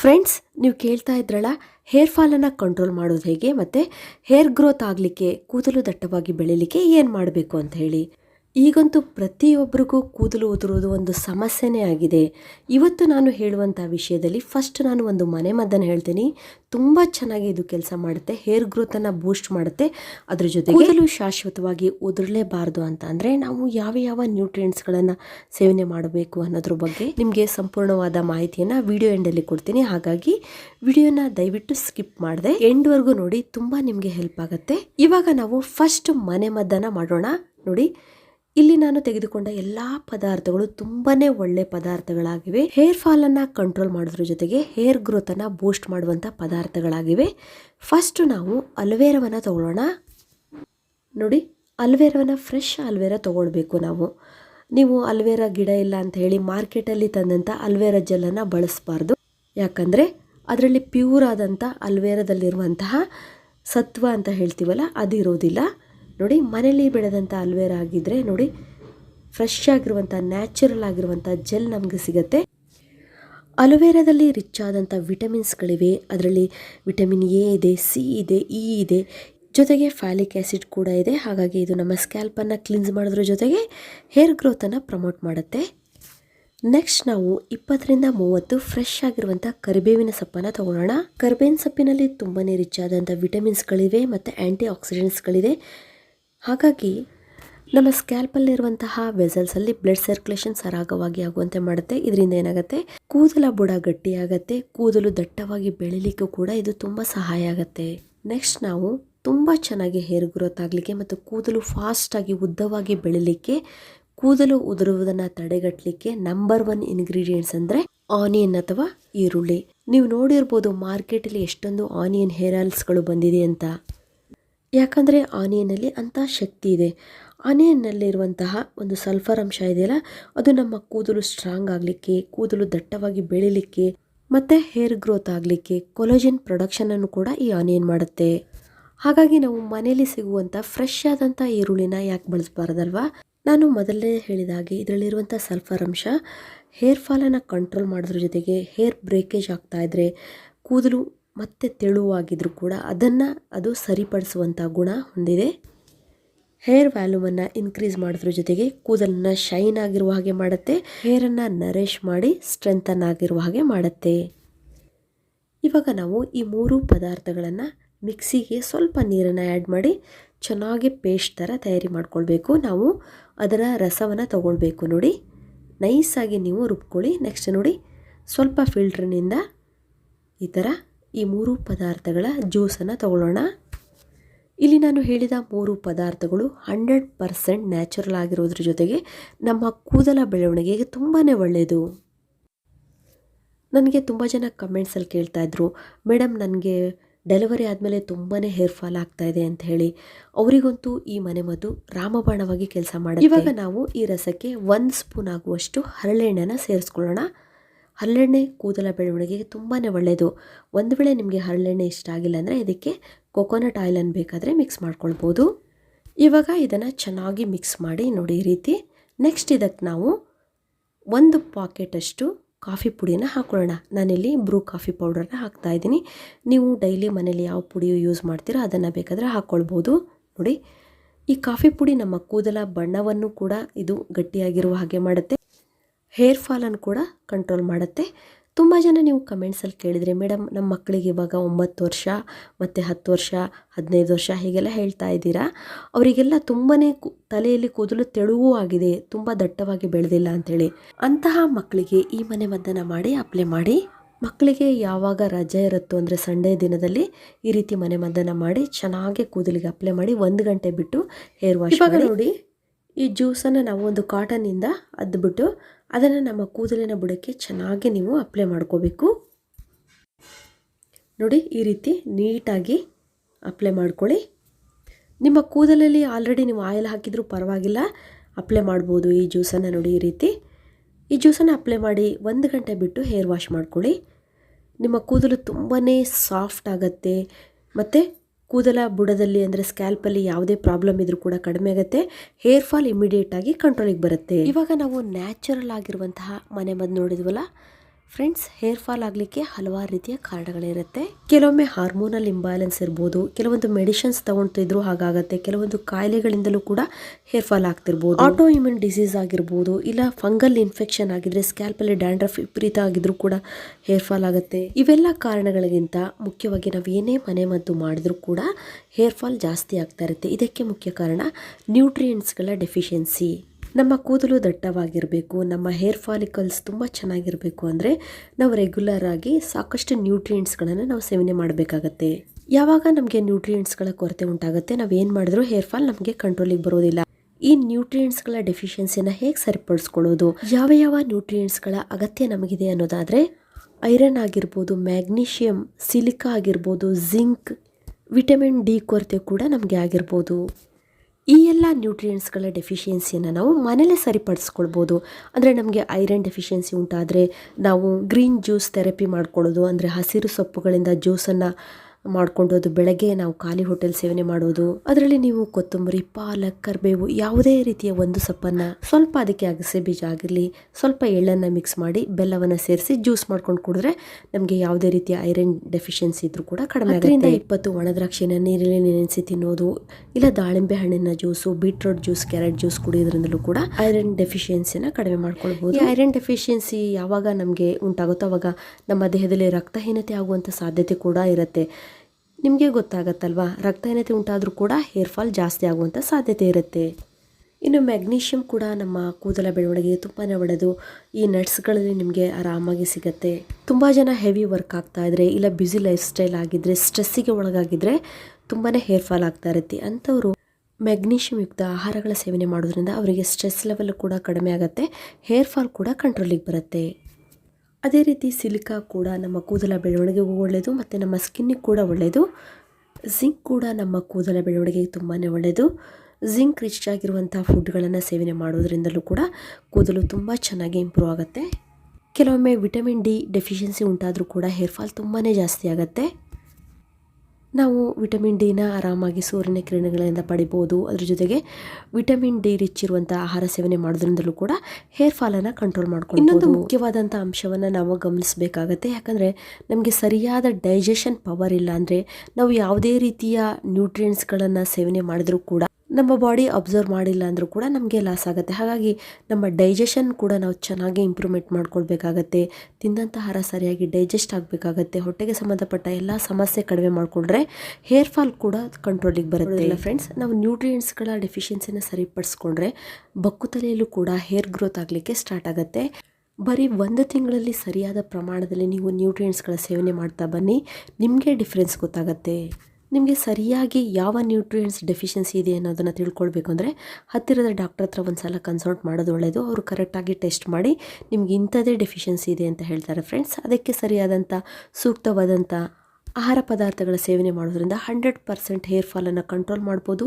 Friends, ನೀವು ಕೇಳ್ತಾ ಇದ್ರಲ್ಲ, ಹೇರ್ ಫಾಲನ್ನು ಕಂಟ್ರೋಲ್ ಮಾಡೋದು ಹೇಗೆ ಮತ್ತು ಹೇರ್ ಗ್ರೋತ್ ಆಗಲಿಕ್ಕೆ ಕೂದಲು ದಟ್ಟವಾಗಿ ಬೆಳೀಲಿಕ್ಕೆ ಏನು ಮಾಡಬೇಕು ಅಂತ ಹೇಳಿ. ಈಗಂತೂ ಪ್ರತಿಯೊಬ್ಬರಿಗೂ ಕೂದಲು ಉದುರುವುದು ಒಂದು ಸಮಸ್ಯೆನೇ ಆಗಿದೆ. ಇವತ್ತು ನಾನು ಹೇಳುವಂಥ ವಿಷಯದಲ್ಲಿ ಫಸ್ಟ್ ನಾನು ಒಂದು ಮನೆ ಮದ್ದನ್ನು ಹೇಳ್ತೀನಿ. ತುಂಬ ಚೆನ್ನಾಗಿ ಇದು ಕೆಲಸ ಮಾಡುತ್ತೆ. ಹೇರ್ ಗ್ರೋತನ್ನು ಬೂಸ್ಟ್ ಮಾಡುತ್ತೆ. ಅದ್ರ ಜೊತೆ ಕೂದಲು ಶಾಶ್ವತವಾಗಿ ಉದುರಲೇಬಾರ್ದು ಅಂತ ಅಂದರೆ ನಾವು ಯಾವ ಯಾವ ನ್ಯೂಟ್ರಿಯೆಂಟ್ಸ್ಗಳನ್ನು ಸೇವನೆ ಮಾಡಬೇಕು ಅನ್ನೋದ್ರ ಬಗ್ಗೆ ನಿಮಗೆ ಸಂಪೂರ್ಣವಾದ ಮಾಹಿತಿಯನ್ನು ವಿಡಿಯೋ ಎಂಡಲ್ಲಿ ಕೊಡ್ತೀನಿ. ಹಾಗಾಗಿ ವಿಡಿಯೋನ ದಯವಿಟ್ಟು ಸ್ಕಿಪ್ ಮಾಡಿದೆ. ಎಂಡ್ವರೆಗೂ ನೋಡಿ ತುಂಬ ನಿಮಗೆ ಹೆಲ್ಪ್ ಆಗುತ್ತೆ. ಇವಾಗ ನಾವು ಫಸ್ಟ್ ಮನೆ ಮದ್ದನ್ನು ಮಾಡೋಣ. ನೋಡಿ. ಇಲ್ಲಿ ನಾನು ತೆಗೆದುಕೊಂಡ ಎಲ್ಲಾ ಪದಾರ್ಥಗಳು ತುಂಬಾನೇ ಒಳ್ಳೆ ಪದಾರ್ಥಗಳಾಗಿವೆ. ಹೇರ್ ಫಾಲ್ ಅನ್ನ ಕಂಟ್ರೋಲ್ ಮಾಡೋದ್ರ ಜೊತೆಗೆ ಹೇರ್ ಗ್ರೋತ್ ಅನ್ನ ಬೂಸ್ಟ್ ಮಾಡುವಂತ ಪದಾರ್ಥಗಳಾಗಿವೆ. ಫಸ್ಟ್ ನಾವು ಅಲ್ವೇರವನ್ನ ತಗೊಳ್ಳೋಣ. ನೋಡಿ, ಅಲ್ವೇರವನ್ನ ಫ್ರೆಶ್ ಅಲ್ವೇರ ತಗೊಳ್ಬೇಕು ನಾವು. ನೀವು ಅಲ್ವೇರ ಗಿಡ ಇಲ್ಲ ಅಂತ ಹೇಳಿ ಮಾರ್ಕೆಟಲ್ಲಿ ತಂದಂಥ ಅಲ್ವೇರ ಜೆಲ್ಲನ್ನು ಬಳಸಬಾರ್ದು. ಯಾಕಂದರೆ ಅದರಲ್ಲಿ ಪ್ಯೂರ್ ಆದಂತ ಅಲ್ವೇರದಲ್ಲಿರುವಂತಹ ಸತ್ವ ಅಂತ ಹೇಳ್ತೀವಲ್ಲ, ಅದಿರೋದಿಲ್ಲ. ನೋಡಿ ಮನೇಲಿ ಬೆಳೆದಂಥ ಅಲ್ವೇರ ಆಗಿದ್ದರೆ ನೋಡಿ ಫ್ರೆಶ್ ಆಗಿರುವಂಥ ನ್ಯಾಚುರಲ್ ಆಗಿರುವಂಥ ಜೆಲ್ ನಮಗೆ ಸಿಗುತ್ತೆ. ಅಲೋವೆರಾದಲ್ಲಿ ರಿಚ್ ಆದಂಥ ವಿಟಮಿನ್ಸ್ಗಳಿವೆ ಅದರಲ್ಲಿ ವಿಟಮಿನ್ ಎ ಇದೆ ಸಿ ಇದೆ ಇ ಇದೆ. ಜೊತೆಗೆ ಫ್ಯಾಲಿಕ್ ಆ್ಯಸಿಡ್ ಕೂಡ ಇದೆ. ಹಾಗಾಗಿ ಇದು ನಮ್ಮ ಸ್ಕ್ಯಾಲ್ಪನ್ನು ಕ್ಲಿನ್ಸ್ ಮಾಡೋದ್ರ ಜೊತೆಗೆ ಹೇರ್ ಗ್ರೋತನ್ನು ಪ್ರಮೋಟ್ ಮಾಡುತ್ತೆ. ನೆಕ್ಸ್ಟ್ ನಾವು ಇಪ್ಪತ್ತರಿಂದ ಮೂವತ್ತು ಫ್ರೆಶ್ ಆಗಿರುವಂಥ ಕರಿಬೇವಿನ ಸೊಪ್ಪನ್ನು ತಗೊಳ್ಳೋಣ. ಕರಿಬೇವಿನ ಸೊಪ್ಪಿನಲ್ಲಿ ತುಂಬಾ ರಿಚ್ ಆದಂಥ ವಿಟಮಿನ್ಸ್ಗಳಿವೆ ಮತ್ತು ಆ್ಯಂಟಿ ಆಕ್ಸಿಡೆಂಟ್ಸ್ಗಳಿದೆ ಹಾಗಾಗಿ ನಮ್ಮ ಸ್ಕ್ಯಾಲ್ಪಲ್ಲಿರುವಂತಹ ವೆಸಲ್ಸಲ್ಲಿ ಬ್ಲಡ್ ಸರ್ಕ್ಯುಲೇಷನ್ ಸರಾಗವಾಗಿ ಆಗುವಂತೆ ಮಾಡುತ್ತೆ. ಇದರಿಂದ ಏನಾಗುತ್ತೆ? ಕೂದಲ ಬುಡ ಗಟ್ಟಿಯಾಗತ್ತೆ. ಕೂದಲು ದಟ್ಟವಾಗಿ ಬೆಳಿಲಿಕ್ಕೂ ಕೂಡ ಇದು ತುಂಬ ಸಹಾಯ ಆಗುತ್ತೆ. ನೆಕ್ಸ್ಟ್ ನಾವು ತುಂಬ ಚೆನ್ನಾಗಿ ಹೇರ್ ಗ್ರೋತ್ ಆಗಲಿಕ್ಕೆ ಮತ್ತು ಕೂದಲು ಫಾಸ್ಟಾಗಿ ಉದ್ದವಾಗಿ ಬೆಳಿಲಿಕ್ಕೆ, ಕೂದಲು ಉದುರುವುದನ್ನು ತಡೆಗಟ್ಟಲಿಕ್ಕೆ ನಂಬರ್ ಒನ್ ಇಂಗ್ರೀಡಿಯೆಂಟ್ಸ್ ಅಂದರೆ ಆನಿಯನ್ ಅಥವಾ ಈರುಳ್ಳಿ. ನೀವು ನೋಡಿರ್ಬೋದು ಮಾರ್ಕೆಟಲ್ಲಿ ಎಷ್ಟೊಂದು ಆನಿಯನ್ ಹೇರ್ ಆಯಿಲ್ಸ್ಗಳು ಬಂದಿದೆ ಅಂತ. ಯಾಕಂದರೆ ಆನಿಯನಲ್ಲಿ ಅಂಥ ಶಕ್ತಿ ಇದೆ. ಆನಿಯನ್ನಲ್ಲಿರುವಂತಹ ಒಂದು ಸಲ್ಫರ್ ಅಂಶ ಇದೆಯಲ್ಲ, ಅದು ನಮ್ಮ ಕೂದಲು ಸ್ಟ್ರಾಂಗ್ ಆಗಲಿಕ್ಕೆ, ಕೂದಲು ದಟ್ಟವಾಗಿ ಬೆಳಿಲಿಕ್ಕೆ, ಮತ್ತು ಹೇರ್ ಗ್ರೋತ್ ಆಗಲಿಕ್ಕೆ ಕೊಲೋಜಿನ್ ಪ್ರೊಡಕ್ಷನನ್ನು ಕೂಡ ಈ ಆನಿಯನ್ ಮಾಡುತ್ತೆ. ಹಾಗಾಗಿ ನಾವು ಮನೆಯಲ್ಲಿ ಸಿಗುವಂಥ ಫ್ರೆಶ್ ಆದಂಥ ಈರುಳ್ಳಿನ ಯಾಕೆ ಬಳಸಬಾರ್ದಲ್ವಾ? ನಾನು ಮೊದಲೇ ಹೇಳಿದ ಹಾಗೆ ಇದರಲ್ಲಿರುವಂಥ ಸಲ್ಫರ್ ಅಂಶ, ಹೇರ್ ಫಾಲನ್ನು ಕಂಟ್ರೋಲ್ ಮಾಡೋದ್ರ ಜೊತೆಗೆ ಹೇರ್ ಬ್ರೇಕೇಜ್ ಆಗ್ತಾ ಇದ್ದರೆ ಕೂದಲು ಮತ್ತೆ ತೆಳುವಾಗಿದ್ದರೂ ಕೂಡ ಅದನ್ನು ಅದು ಸರಿಪಡಿಸುವಂಥ ಗುಣ ಹೊಂದಿದೆ. ಹೇರ್ ವ್ಯಾಲ್ಯೂಮನ್ನು ಇನ್ಕ್ರೀಸ್ ಮಾಡೋದ್ರ ಜೊತೆಗೆ ಕೂದಲನ್ನು ಶೈನ್ ಆಗಿರುವ ಹಾಗೆ ಮಾಡುತ್ತೆ. ಹೇರನ್ನು ನರೇಶ್ ಮಾಡಿ ಸ್ಟ್ರೆಂಥನ್ ಆಗಿರುವ ಹಾಗೆ ಮಾಡುತ್ತೆ. ಇವಾಗ ನಾವು ಈ ಮೂರು ಪದಾರ್ಥಗಳನ್ನು ಮಿಕ್ಸಿಗೆ ಸ್ವಲ್ಪ ನೀರನ್ನು ಆ್ಯಡ್ ಮಾಡಿ ಚೆನ್ನಾಗಿ ಪೇಸ್ಟ್ ಥರ ತಯಾರಿ ಮಾಡ್ಕೊಳ್ಬೇಕು. ನಾವು ಅದರ ರಸವನ್ನು ತಗೊಳ್ಬೇಕು ನೋಡಿ. ನೈಸಾಗಿ ನೀವು ರುಬ್ಕೊಳ್ಳಿ. ನೆಕ್ಸ್ಟ್ ನೋಡಿ ಸ್ವಲ್ಪ ಫಿಲ್ಟ್ರ್ನಿಂದ ಈ ಥರ ಈ ಮೂರು ಪದಾರ್ಥಗಳ ಜ್ಯೂಸನ್ನು ತಗೊಳ್ಳೋಣ. ಇಲ್ಲಿ ನಾನು ಹೇಳಿದ ಮೂರು ಪದಾರ್ಥಗಳು ಹಂಡ್ರೆಡ್ ಪರ್ಸೆಂಟ್ ನ್ಯಾಚುರಲ್ ಆಗಿರೋದ್ರ ಜೊತೆಗೆ ನಮ್ಮ ಕೂದಲ ಬೆಳವಣಿಗೆಗೆ ತುಂಬಾ ಒಳ್ಳೆಯದು ನನಗೆ ತುಂಬ ಜನ ಕಮೆಂಟ್ಸಲ್ಲಿ ಕೇಳ್ತಾ ಇದ್ರು ಮೇಡಮ್ ನನಗೆ ಡೆಲಿವರಿ ಆದಮೇಲೆ ತುಂಬಾ ಹೇರ್ ಫಾಲ್ ಆಗ್ತಾ ಇದೆ ಅಂತ ಹೇಳಿ. ಅವರಿಗಂತೂ ಈ ಮನೆಮದ್ದು ರಾಮಬಾಣವಾಗಿ ಕೆಲಸ ಮಾಡಿ ಇವಾಗ ನಾವು ಈ ರಸಕ್ಕೆ ಒಂದು ಸ್ಪೂನ್ ಆಗುವಷ್ಟು ಹರಳೆಣ್ಣೆನ ಸೇರಿಸ್ಕೊಳ್ಳೋಣ. ಹರಳೆಣ್ಣೆ ಕೂದಲ ಬೆಳವಣಿಗೆಗೆ ತುಂಬಾ ಒಳ್ಳೆಯದು ಒಂದು ವೇಳೆ ನಿಮಗೆ ಹರಳೆಣ್ಣೆ ಇಷ್ಟ ಆಗಿಲ್ಲ ಅಂದರೆ ಇದಕ್ಕೆ ಕೊಕೊನಟ್ ಆಯಿಲನ್ನು ಬೇಕಾದರೆ ಮಿಕ್ಸ್ ಮಾಡ್ಕೊಳ್ಬೋದು. ಇವಾಗ ಇದನ್ನು ಚೆನ್ನಾಗಿ ಮಿಕ್ಸ್ ಮಾಡಿ ನೋಡಿ ಈ ರೀತಿ. ನೆಕ್ಸ್ಟ್ ಇದಕ್ಕೆ ನಾವು ಒಂದು ಪಾಕೆಟಷ್ಟು ಕಾಫಿ ಪುಡಿನ ಹಾಕೊಳ್ಳೋಣ. ನಾನಿಲ್ಲಿ ಬ್ರೂ ಕಾಫಿ ಪೌಡರ್ನ ಹಾಕ್ತಾ ಇದ್ದೀನಿ. ನೀವು ಡೈಲಿ ಮನೇಲಿ ಯಾವ ಪುಡಿಯು ಯೂಸ್ ಮಾಡ್ತೀರೋ ಅದನ್ನು ಬೇಕಾದರೆ ಹಾಕ್ಕೊಳ್ಬೋದು ನೋಡಿ, ಈ ಕಾಫಿ ಪುಡಿ ನಮ್ಮ ಕೂದಲ ಬಣ್ಣವನ್ನು ಕೂಡ ಇದು ಗಟ್ಟಿಯಾಗಿರುವ ಹಾಗೆ ಮಾಡುತ್ತೆ. ಹೇರ್ ಫಾಲನ್ನು ಕೂಡ ಕಂಟ್ರೋಲ್ ಮಾಡುತ್ತೆ. ತುಂಬ ಜನ ನೀವು ಕಮೆಂಟ್ಸಲ್ಲಿ ಕೇಳಿದ್ರಿ ಮೇಡಮ್ ನಮ್ಮ ಮಕ್ಕಳಿಗೆ ಇವಾಗ ಒಂಬತ್ತು ವರ್ಷ ಮತ್ತು ಹತ್ತು ವರ್ಷ ಹದಿನೈದು ವರ್ಷ ಹೀಗೆಲ್ಲ ಹೇಳ್ತಾ ಇದ್ದೀರಾ? ಅವರಿಗೆಲ್ಲ ತುಂಬಾ ಕು ತಲೆಯಲ್ಲಿ ಕೂದಲು ತೆಳುವೂ ಆಗಿದೆ ತುಂಬ ದಟ್ಟವಾಗಿ ಬೆಳೆದಿಲ್ಲ ಅಂಥೇಳಿ. ಅಂತಹ ಮಕ್ಕಳಿಗೆ ಈ ಮನೆ ಮದ್ದನ್ನು ಮಾಡಿ ಅಪ್ಲೈ ಮಾಡಿ. ಮಕ್ಕಳಿಗೆ ಯಾವಾಗ ರಜೆ ಇರುತ್ತೋ ಅಂದರೆ ಸಂಡೇ ದಿನದಲ್ಲಿ ಈ ರೀತಿ ಮನೆ ಮದ್ದನ್ನು ಮಾಡಿ ಚೆನ್ನಾಗಿ ಕೂದಲಿಗೆ ಅಪ್ಲೈ ಮಾಡಿ ಒಂದು ಗಂಟೆ ಬಿಟ್ಟು ಹೇರ್ ವಾಶ್ ಮಾಡಿ. ನೋಡಿ ಈ ಜ್ಯೂಸನ್ನು ನಾವು ಒಂದು ಕಾಟನ್ನಿಂದ ಅದ್ಬಿಟ್ಟು ಅದನ್ನು ನಮ್ಮ ಕೂದಲಿನ ಬುಡಕ್ಕೆ ಚೆನ್ನಾಗಿ ನೀವು ಅಪ್ಲೈ ಮಾಡ್ಕೋಬೇಕು. ನೋಡಿ, ಈ ರೀತಿ ನೀಟಾಗಿ ಅಪ್ಲೈ ಮಾಡ್ಕೊಳ್ಳಿ. ನಿಮ್ಮ ಕೂದಲಲ್ಲಿ ಆಲ್ರೆಡಿ ನೀವು ಆಯಿಲ್ ಹಾಕಿದರೂ ಪರವಾಗಿಲ್ಲ, ಅಪ್ಲೈ ಮಾಡ್ಬೋದು ಈ ಜ್ಯೂಸನ್ನು ನೋಡಿ ಈ ರೀತಿ. ಈ ಜ್ಯೂಸನ್ನು ಅಪ್ಲೈ ಮಾಡಿ ಒಂದು ಗಂಟೆ ಬಿಟ್ಟು ಹೇರ್ ವಾಶ್ ಮಾಡ್ಕೊಳ್ಳಿ. ನಿಮ್ಮ ಕೂದಲು ತುಂಬಾ ಸಾಫ್ಟ್ ಆಗುತ್ತೆ. ಮತ್ತು ಕೂದಲ ಬುಡದಲ್ಲಿ ಅಂದರೆ ಸ್ಕ್ಯಾಲ್ಪಲ್ಲಿ ಯಾವುದೇ ಪ್ರಾಬ್ಲಮ್ ಇದ್ರೂ ಕೂಡ ಕಡಿಮೆ ಆಗುತ್ತೆ. ಹೇರ್ ಫಾಲ್ ಇಮಿಡಿಯೇಟ್ ಆಗಿ ಕಂಟ್ರೋಲಿಗೆ ಬರುತ್ತೆ. ಇವಾಗ ನಾವು ನ್ಯಾಚುರಲ್ ಆಗಿರುವಂತಹ ಮನೆ ಮದ್ದು ನೋಡಿದ್ವಲ್ಲ ಫ್ರೆಂಡ್ಸ್, ಹೇರ್ ಫಾಲ್ ಆಗಲಿಕ್ಕೆ ಹಲವಾರು ರೀತಿಯ ಕಾರಣಗಳಿರುತ್ತೆ. ಕೆಲವೊಮ್ಮೆ ಹಾರ್ಮೋನಲ್ ಇಂಬ್ಯಾಲೆನ್ಸ್ ಇರ್ಬೋದು, ಕೆಲವೊಂದು ಮೆಡಿಸಿನ್ಸ್ ತಗೊಳ್ತಿದ್ರು ಹಾಗಾಗತ್ತೆ, ಕೆಲವೊಂದು ಕಾಯಿಲೆಗಳಿಂದಲೂ ಕೂಡ ಹೇರ್ ಫಾಲ್ ಆಗ್ತಿರ್ಬೋದು. ಆಟೋ ಇಮ್ಯೂನ್ ಡಿಸೀಸ್ ಆಗಿರ್ಬೋದು, ಇಲ್ಲ ಫಂಗಲ್ ಇನ್ಫೆಕ್ಷನ್ ಆಗಿದ್ರೆ ಸ್ಕ್ಯಾಲ್ಪಲ್ಲಿ ಡ್ಯಾಂಡ್ರಫ್ ವಿಪರೀತ ಆಗಿದ್ರು ಕೂಡ ಹೇರ್ ಫಾಲ್ ಆಗುತ್ತೆ. ಇವೆಲ್ಲ ಕಾರಣಗಳಿಗಿಂತ ಮುಖ್ಯವಾಗಿ ನಾವು ಏನೇ ಮನೆ ಮದ್ದು ಮಾಡಿದ್ರೂ ಕೂಡ ಹೇರ್ ಫಾಲ್ ಜಾಸ್ತಿ ಆಗ್ತಾ ಇರುತ್ತೆ. ಇದಕ್ಕೆ ಮುಖ್ಯ ಕಾರಣ ನ್ಯೂಟ್ರಿಯೆಂಟ್ಸ್ಗಳ ಡೆಫಿಷಿಯನ್ಸಿ. ನಮ್ಮ ಕೂದಲು ದಟ್ಟವಾಗಿರಬೇಕು, ನಮ್ಮ ಹೇರ್ ಫಾಲಿಕಲ್ಸ್ ತುಂಬ ಚೆನ್ನಾಗಿರಬೇಕು ಅಂದರೆ ನಾವು ರೆಗ್ಯುಲರ್ ಆಗಿ ಸಾಕಷ್ಟು ನ್ಯೂಟ್ರಿಯೆಂಟ್ಸ್ಗಳನ್ನು ನಾವು ಸೇವನೆ ಮಾಡಬೇಕಾಗತ್ತೆ. ಯಾವಾಗ ನಮಗೆ ನ್ಯೂಟ್ರಿಯೆಂಟ್ಸ್ಗಳ ಕೊರತೆ ಉಂಟಾಗುತ್ತೆ, ನಾವು ಏನು ಮಾಡಿದ್ರೂ ಹೇರ್ ಫಾಲ್ ನಮಗೆ ಕಂಟ್ರೋಲಿಗೆ ಬರೋದಿಲ್ಲ. ಈ ನ್ಯೂಟ್ರಿಯೆಂಟ್ಸ್ಗಳ ಡೆಫಿಷಿಯನ್ಸಿನ ಹೇಗೆ ಸರಿಪಡಿಸ್ಕೊಳ್ಳೋದು, ಯಾವ ಯಾವ ನ್ಯೂಟ್ರಿಯೆಂಟ್ಸ್ಗಳ ಅಗತ್ಯ ನಮಗಿದೆ ಅನ್ನೋದಾದರೆ ಐರನ್ ಆಗಿರ್ಬೋದು ಮ್ಯಾಗ್ನೀಷಿಯಂ ಸಿಲಿಕಾ ಆಗಿರ್ಬೋದು ಜಿಂಕ್ ವಿಟಮಿನ್ ಡಿ ಕೊರತೆ ಕೂಡ ನಮಗೆ ಆಗಿರ್ಬೋದು. ಈ ಎಲ್ಲ ನ್ಯೂಟ್ರಿಯೆಂಟ್ಸ್ಗಳ ಡೆಫಿಷಿಯನ್ಸಿಯನ್ನು ನಾವು ಮನೆಯಲ್ಲೇ ಸರಿಪಡಿಸ್ಕೊಳ್ಬೋದು. ಅಂದರೆ ನಮಗೆ ಐರನ್ ಡೆಫಿಷಿಯನ್ಸಿ ಉಂಟಾದರೆ ನಾವು ಗ್ರೀನ್ ಜ್ಯೂಸ್ ಥೆರಪಿ ಮಾಡ್ಕೊಳ್ಳೋದು, ಅಂದರೆ ಹಸಿರು ಸೊಪ್ಪುಗಳಿಂದ ಜ್ಯೂಸನ್ನು ಮಾಡಿಕೊಂಡು ಅದು ಬೆಳಗ್ಗೆ ನಾವು ಖಾಲಿ ಹೋಟೆಲ್ ಸೇವನೆ ಮಾಡೋದು. ಅದರಲ್ಲಿ ನೀವು ಕೊತ್ತಂಬರಿ ಪಾಲಕ್ ಕರಿಬೇವು ಯಾವುದೇ ರೀತಿಯ ಒಂದು ಸೊಪ್ಪನ್ನು ಸ್ವಲ್ಪ ಅದಕ್ಕೆ ಅಗಸೆ ಬೀಜ ಆಗಿರಲಿ ಸ್ವಲ್ಪ ಎಳ್ಳನ್ನು ಮಿಕ್ಸ್ ಮಾಡಿ ಬೆಲ್ಲವನ್ನು ಸೇರಿಸಿ ಜ್ಯೂಸ್ ಮಾಡ್ಕೊಂಡು ಕುಡಿದ್ರೆ ನಮಗೆ ಯಾವುದೇ ರೀತಿಯ ಐರನ್ ಡೆಫಿಷಿಯನ್ಸಿ ಇದ್ರೂ ಕೂಡ ಕಡಿಮೆ ಆಗುತ್ತೆ. ಇಪ್ಪತ್ತು ಒಣ ದ್ರಾಕ್ಷಿನ ನೀರಲ್ಲಿ ನೆನೆಸಿ ತಿನ್ನೋದು ಇಲ್ಲ ದಾಳಿಂಬೆ ಹಣ್ಣಿನ juice beetroot juice carrot juice ಕುಡಿಯೋದ್ರಿಂದಲೂ ಕೂಡ ಐರನ್ ಡೆಫಿಷಿಯನ್ಸಿನ ಕಡಿಮೆ ಮಾಡ್ಕೊಳ್ಬೋದು. ಐರನ್ ಡೆಫಿಷಿಯನ್ಸಿ ಯಾವಾಗ ನಮಗೆ ಉಂಟಾಗುತ್ತೋ ಅವಾಗ ನಮ್ಮ ದೇಹದಲ್ಲಿ ರಕ್ತಹೀನತೆ ಆಗುವಂಥ ಸಾಧ್ಯತೆ ಕೂಡ ಇರುತ್ತೆ. ನಿಮಗೆ ಗೊತ್ತಾಗತ್ತಲ್ವಾ? ರಕ್ತಹೀನತೆ ಉಂಟಾದರೂ ಕೂಡ ಹೇರ್ ಫಾಲ್ ಜಾಸ್ತಿ ಆಗುವಂಥ ಸಾಧ್ಯತೆ ಇರುತ್ತೆ. ಇನ್ನು ಮ್ಯಾಗ್ನೀಷಿಯಮ್ ಕೂಡ ನಮ್ಮ ಕೂದಲ ಬೆಳವಣಿಗೆಗೆ ತುಂಬಾ ಒಳ್ಳೆಯದು. ಈ ನಟ್ಸ್ಗಳಲ್ಲಿ ನಿಮಗೆ ಆರಾಮಾಗಿ ಸಿಗುತ್ತೆ. ತುಂಬ ಜನ ಹೆವಿ ವರ್ಕ್ ಆಗ್ತಾ ಇದ್ರೆ, ಇಲ್ಲ ಬ್ಯುಸಿ ಲೈಫ್ ಸ್ಟೈಲ್ ಆಗಿದ್ದರೆ ಸ್ಟ್ರೆಸ್ಸಿಗೆ ಒಳಗಾಗಿದ್ದರೆ ತುಂಬಾ ಹೇರ್ ಫಾಲ್ ಆಗ್ತಾ ಇರುತ್ತೆ. ಅಂಥವರು ಮ್ಯಾಗ್ನೀಷಿಯಮ್ ಯುಕ್ತ ಆಹಾರಗಳ ಸೇವನೆ ಮಾಡೋದ್ರಿಂದ ಅವರಿಗೆ ಸ್ಟ್ರೆಸ್ ಲೆವೆಲ್ ಕೂಡ ಕಡಿಮೆ ಆಗುತ್ತೆ. ಹೇರ್ ಫಾಲ್ ಕೂಡ ಕಂಟ್ರೋಲಿಗೆ ಬರುತ್ತೆ. ಅದೇ ರೀತಿ ಸಿಲಿಕಾ ಕೂಡ ನಮ್ಮ ಕೂದಲ ಬೆಳವಣಿಗೆಗೂ ಒಳ್ಳೆಯದು ಮತ್ತು ನಮ್ಮ ಸ್ಕಿನ್ನಿಗೆ ಕೂಡ ಒಳ್ಳೆಯದು. ಝಿಂಕ್ ಕೂಡ ನಮ್ಮ ಕೂದಲ ಬೆಳವಣಿಗೆಗೆ ತುಂಬಾ ಒಳ್ಳೆಯದು. ಝಿಂಕ್ ರಿಚ್ ಆಗಿರುವಂಥ ಫುಡ್ಗಳನ್ನು ಸೇವನೆ ಮಾಡೋದ್ರಿಂದಲೂ ಕೂಡ ಕೂದಲು ತುಂಬ ಚೆನ್ನಾಗಿ ಇಂಪ್ರೂವ್ ಆಗುತ್ತೆ. ಕೆಲವೊಮ್ಮೆ ವಿಟಮಿನ್ ಡಿ ಡೆಫಿಷಿಯನ್ಸಿ ಉಂಟಾದರೂ ಕೂಡ ಹೇರ್ ಫಾಲ್ ತುಂಬಾ ಜಾಸ್ತಿ ಆಗುತ್ತೆ. ನಾವು ವಿಟಮಿನ್ ಡಿನ ಆರಾಮಾಗಿ ಸೂರ್ಯನ ಕಿರಣಗಳಿಂದ ಪಡಿಬೋದು. ಅದ್ರ ಜೊತೆಗೆ ವಿಟಮಿನ್ ಡಿ ರಿಚ್ ಇರುವಂಥ ಆಹಾರ ಸೇವನೆ ಮಾಡೋದ್ರಿಂದಲೂ ಕೂಡ ಹೇರ್ ಫಾಲನ್ನು ಕಂಟ್ರೋಲ್ ಮಾಡ್ಕೊಂಡು ಇನ್ನೊಂದು ಮುಖ್ಯವಾದಂಥ ಅಂಶವನ್ನು ನಾವು ಗಮನಿಸಬೇಕಾಗತ್ತೆ. ಯಾಕಂದರೆ ನಮಗೆ ಸರಿಯಾದ ಡೈಜೆಷನ್ ಪವರ್ ಇಲ್ಲ ಅಂದರೆ ನಾವು ಯಾವುದೇ ರೀತಿಯ ನ್ಯೂಟ್ರಿಯೆಂಟ್ಸ್ಗಳನ್ನು ಸೇವನೆ ಮಾಡಿದ್ರೂ ಕೂಡ ನಮ್ಮ ಬಾಡಿ ಅಬ್ಸರ್ವ್ ಮಾಡಿಲ್ಲ ಅಂದರೂ ಕೂಡ ನಮಗೆ ಲಾಸ್ ಆಗುತ್ತೆ. ಹಾಗಾಗಿ ನಮ್ಮ ಡೈಜೆಷನ್ ಕೂಡ ನಾವು ಚೆನ್ನಾಗಿ ಇಂಪ್ರೂವ್ಮೆಂಟ್ ಮಾಡ್ಕೊಳ್ಬೇಕಾಗತ್ತೆ. ತಿಂದಂಥ ಆಹಾರ ಸರಿಯಾಗಿ ಡೈಜೆಸ್ಟ್ ಆಗಬೇಕಾಗತ್ತೆ. ಹೊಟ್ಟೆಗೆ ಸಂಬಂಧಪಟ್ಟ ಎಲ್ಲ ಸಮಸ್ಯೆ ಕಡಿಮೆ ಮಾಡಿಕೊಂಡ್ರೆ ಹೇರ್ ಫಾಲ್ ಕೂಡ ಕಂಟ್ರೋಲಿಗೆ ಬರುತ್ತೆ. ಇಲ್ಲ ಫ್ರೆಂಡ್ಸ್ ನಾವು ನ್ಯೂಟ್ರಿಯೆಂಟ್ಸ್ಗಳ ಡೆಫಿಷಿಯನ್ಸಿನ ಸರಿಪಡಿಸ್ಕೊಂಡ್ರೆ ಬಕ್ಕುತಲೆಯಲ್ಲೂ ಕೂಡ ಹೇರ್ ಗ್ರೋತ್ ಆಗಲಿಕ್ಕೆ ಸ್ಟಾರ್ಟ್ ಆಗುತ್ತೆ. ಬರೀ ಒಂದು ತಿಂಗಳಲ್ಲಿ ಸರಿಯಾದ ಪ್ರಮಾಣದಲ್ಲಿ ನೀವು ನ್ಯೂಟ್ರಿಯೆಂಟ್ಸ್ಗಳ ಸೇವನೆ ಮಾಡ್ತಾ ಬನ್ನಿ. ನಿಮಗೆ ಡಿಫ್ರೆನ್ಸ್ ಗೊತ್ತಾಗತ್ತೆ. ನಿಮಗೆ ಸರಿಯಾಗಿ ಯಾವ ನ್ಯೂಟ್ರಿಯೆಂಟ್ಸ್ ಡೆಫಿಷಿಯನ್ಸಿ ಇದೆ ಅನ್ನೋದನ್ನು ತಿಳ್ಕೊಳ್ಬೇಕು ಅಂದರೆ ಹತ್ತಿರದ ಡಾಕ್ಟರ್ ಹತ್ರ ಒಂದು ಸಲ ಕನ್ಸಲ್ಟ್ ಮಾಡೋದು ಒಳ್ಳೆಯದು ಅವರು ಕರೆಕ್ಟಾಗಿ ಟೆಸ್ಟ್ ಮಾಡಿ ನಿಮ್ಗೆ ಇಂಥದ್ದೇ ಡೆಫಿಷಿಯನ್ಸಿ ಇದೆ ಅಂತ ಹೇಳ್ತಾರೆ ಫ್ರೆಂಡ್ಸ್ ಅದಕ್ಕೆ ಸರಿಯಾದಂಥ ಸೂಕ್ತವಾದಂಥ ಆಹಾರ ಪದಾರ್ಥಗಳ ಸೇವನೆ ಮಾಡೋದ್ರಿಂದ ಹಂಡ್ರೆಡ್ ಪರ್ಸೆಂಟ್ ಹೇರ್ ಫಾಲನ್ನು ಕಂಟ್ರೋಲ್ ಮಾಡ್ಬೋದು.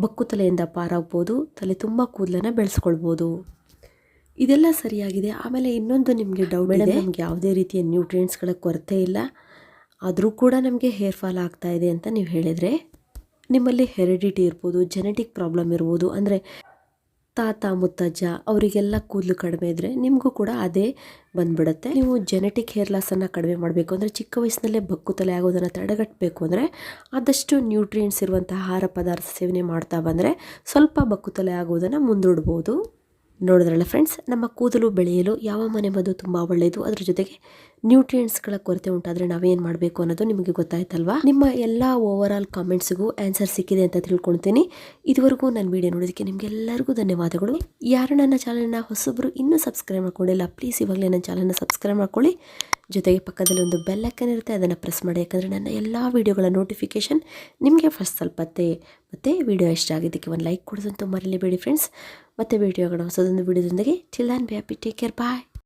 ಬಕ್ಕು ತಲೆಯಿಂದ ಪಾರಾಗ್ಬೋದು. ತಲೆ ತುಂಬ ಕೂದಲನ್ನು ಬೆಳೆಸ್ಕೊಳ್ಬೋದು. ಇದೆಲ್ಲ ಸರಿಯಾಗಿದೆ. ಆಮೇಲೆ ಇನ್ನೊಂದು ನಿಮಗೆ ಡೌಟ್ ಇದೆ. ನಮ್ಗೆ ಯಾವುದೇ ರೀತಿಯ ನ್ಯೂಟ್ರಿಯೆಂಟ್ಸ್ಗಳ ಕೊರತೆ ಇಲ್ಲ. ಆದರೂ ಕೂಡ ನಮಗೆ ಹೇರ್ ಫಾಲ್ ಆಗ್ತಾ ಇದೆ ಅಂತ ನೀವು ಹೇಳಿದರೆ, ನಿಮ್ಮಲ್ಲಿ ಹೆರಿಡಿಟಿ ಇರ್ಬೋದು ಜೆನೆಟಿಕ್ ಪ್ರಾಬ್ಲಮ್ ಇರ್ಬೋದು, ಅಂದರೆ ತಾತ, ಮುತ್ತಜ್ಜ ಅವರಿಗೆಲ್ಲ ಕೂದಲು ಕಡಿಮೆ ಇದ್ದರೆ ನಿಮಗೂ ಕೂಡ ಅದೇ ಬಂದ್ಬಿಡುತ್ತೆ. ನೀವು ಜೆನೆಟಿಕ್ ಹೇರ್ ಲಾಸನ್ನು ಕಡಿಮೆ ಮಾಡಬೇಕು ಅಂದರೆ ಚಿಕ್ಕ ವಯಸ್ಸಿನಲ್ಲೇ ಬಕ್ಕು ತಲೆ ಆಗೋದನ್ನು ತಡೆಗಟ್ಟಬೇಕು ಅಂದರೆ ಆದಷ್ಟು ನ್ಯೂಟ್ರಿಯೆಂಟ್ಸ್ ಇರುವಂಥ ಆಹಾರ ಪದಾರ್ಥ ಸೇವನೆ ಮಾಡ್ತಾ ಬಂದರೆ ಸ್ವಲ್ಪ ಬಕ್ಕು ತಲೆ ಆಗೋದನ್ನು ಮುಂದೂಡ್ಬೋದು. ನೋಡಿದ್ರಲ್ಲ ಫ್ರೆಂಡ್ಸ್ ನಮ್ಮ ಕೂದಲು ಬೆಳೆಯಲು ಯಾವ ಮನೆ ಮದ್ದು ತುಂಬ ಒಳ್ಳೆಯದು ಅದ್ರ ಜೊತೆಗೆ ನ್ಯೂಟ್ರಿಯೆಂಟ್ಸ್ಗಳ ಕೊರತೆ ಉಂಟಾದರೆ ನಾವೇನು ಮಾಡಬೇಕು ಅನ್ನೋದು ನಿಮಗೆ ಗೊತ್ತಾಯ್ತಲ್ವಾ? ನಿಮ್ಮ ಎಲ್ಲ ಓವರ್ ಆಲ್ ಕಾಮೆಂಟ್ಸ್ಗೂ ಆನ್ಸರ್ ಸಿಕ್ಕಿದೆ ಅಂತ ತಿಳ್ಕೊಳ್ತೀನಿ. ಇದುವರೆಗೂ ನನ್ನ ವಿಡಿಯೋ ನೋಡೋದಕ್ಕೆ ನಿಮಗೆಲ್ಲರಿಗೂ ಧನ್ಯವಾದಗಳು. ಯಾರು ನನ್ನ ಚಾನಲ್ನ ಹೊಸಬ್ರು ಇನ್ನೂ ಸಬ್ಸ್ಕ್ರೈಬ್ ಮಾಡ್ಕೊಂಡಿಲ್ಲ ಪ್ಲೀಸ್ ಇವಾಗಲೇ ನನ್ನ ಚಾನಲ್ನ ಸಬ್ಸ್ಕ್ರೈಬ್ ಮಾಡ್ಕೊಳ್ಳಿ. ಜೊತೆಗೆ ಪಕ್ಕದಲ್ಲಿ ಒಂದು ಬೆಲ್ ಇರುತ್ತೆ, ಅದನ್ನು ಪ್ರೆಸ್ ಮಾಡಿ, ಯಾಕಂದರೆ ನನ್ನ ಎಲ್ಲ ವೀಡಿಯೋಗಳ ನೋಟಿಫಿಕೇಷನ್ ನಿಮಗೆ ಫಸ್ಟ್ ಸ್ವಲ್ಪತ್ತೆ ಮತ್ತು ವಿಡಿಯೋ ಇಷ್ಟ ಆಗಿದ್ದಕ್ಕೆ ಒಂದು ಲೈಕ್ ಕೊಡೋದಂತೂ ಮರಿಲೇಬೇಡಿ ಫ್ರೆಂಡ್ಸ್ ಮತ್ತೆ ಭೇಟಿಯಾಗೋಣ ಹೊಸದೊಂದು ವಿಡಿಯೋದೊಂದಿಗೆ and be happy take care bye